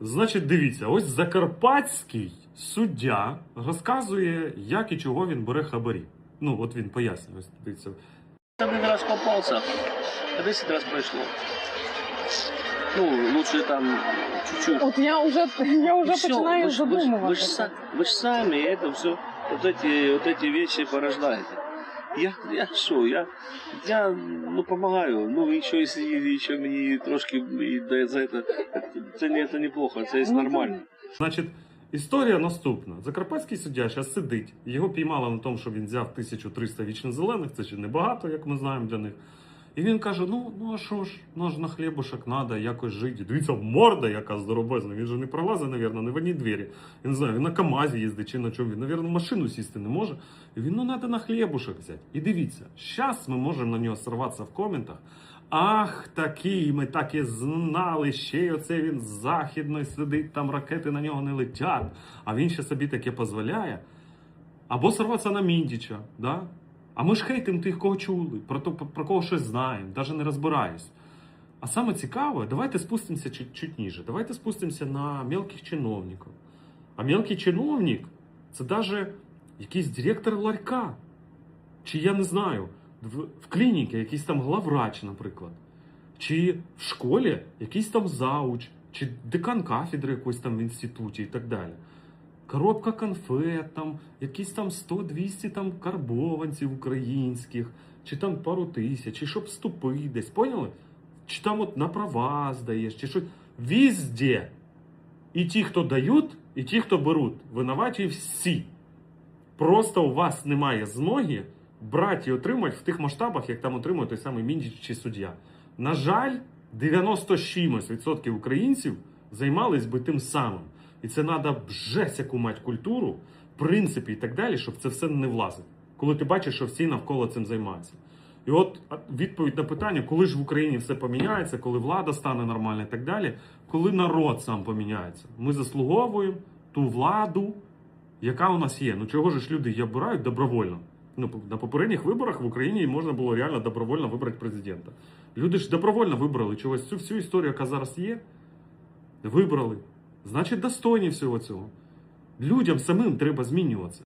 Значить, дивіться, ось закарпатський суддя розказує, як і чого він бере хабарі. Ну, от він пояснює. Ось дивіться. Один раз попался, а 10 раз прошло. Ну, лучше там чуть-чуть. От я вже я вже И всё, починаю вы ж- вы ж- Вы, задумуватися. ж, са- вы ж сами это все, вот эти, вот эти вещи порождаете. Я, я що, я, я ну, помогаю. Ну, і що, мені трошки і дає за це, це, не, це неплохо, це нормально. Значить, історія наступна. Закарпатський суддя зараз сидить. Його піймали на тому, що він взяв 1300 вічно-зелених, це ще небагато, як ми знаємо для них. І він каже: ну, ну а що ж, ну ж на хлібушок треба якось жити. Дивіться, морда яка здоровезна. Він же не пролазить, навірно, не в одній двері. Я не знаю, він на КАМАЗі їздить чи на чому. Він, навірно, в машину сісти не може. І він, ну, треба на хлібушок взяти. І дивіться, зараз ми можемо на нього сорватися в коментах. Ах, такий, ми так і знали, ще й оце він з сидить, там ракети на нього не летять, а він ще собі таке дозволяє. Або сорватися на Міндіча, да? А ми ж хейтим тих, кого чули, про, то, про кого щось знаємо, навіть не розбираюсь. А саме цікаве, давайте спустимося чуть, чуть ніже. Давайте спустимося на мелких чиновників. А мелкий чиновник це навіть якийсь директор ларька. Чи я не знаю, в, в клініці якийсь там главврач, наприклад. Чи в школі якийсь там зауч, чи декан кафедри якоїсь там в інституті і так далі. Коробка конфет, там, якісь там 100-200 там карбованців українських, чи там пару тисяч, чи щоб вступити десь, поняли? Чи там от на права здаєш, чи щось. Везде. І ті, хто дають, і ті, хто беруть. Винуваті всі. Просто у вас немає змоги брати і отримати в тих масштабах, як там отримує той самий Міндіч чи суддя. На жаль, 90 з чимось відсотків українців займались би тим самим. І це треба жесть яку мати культуру, принципи і так далі, щоб це все не влазить. Коли ти бачиш, що всі навколо цим займаються. І от відповідь на питання, коли ж в Україні все поміняється, коли влада стане нормальна і так далі, коли народ сам поміняється. Ми заслуговуємо ту владу, яка у нас є. Ну чого ж люди її обирають добровольно? Ну, на попередніх виборах в Україні можна було реально добровольно вибрати президента. Люди ж добровольно вибрали чогось цю всю історію, яка зараз є. Вибрали. Значить, достойні всього цього. Людям самим треба змінюватися.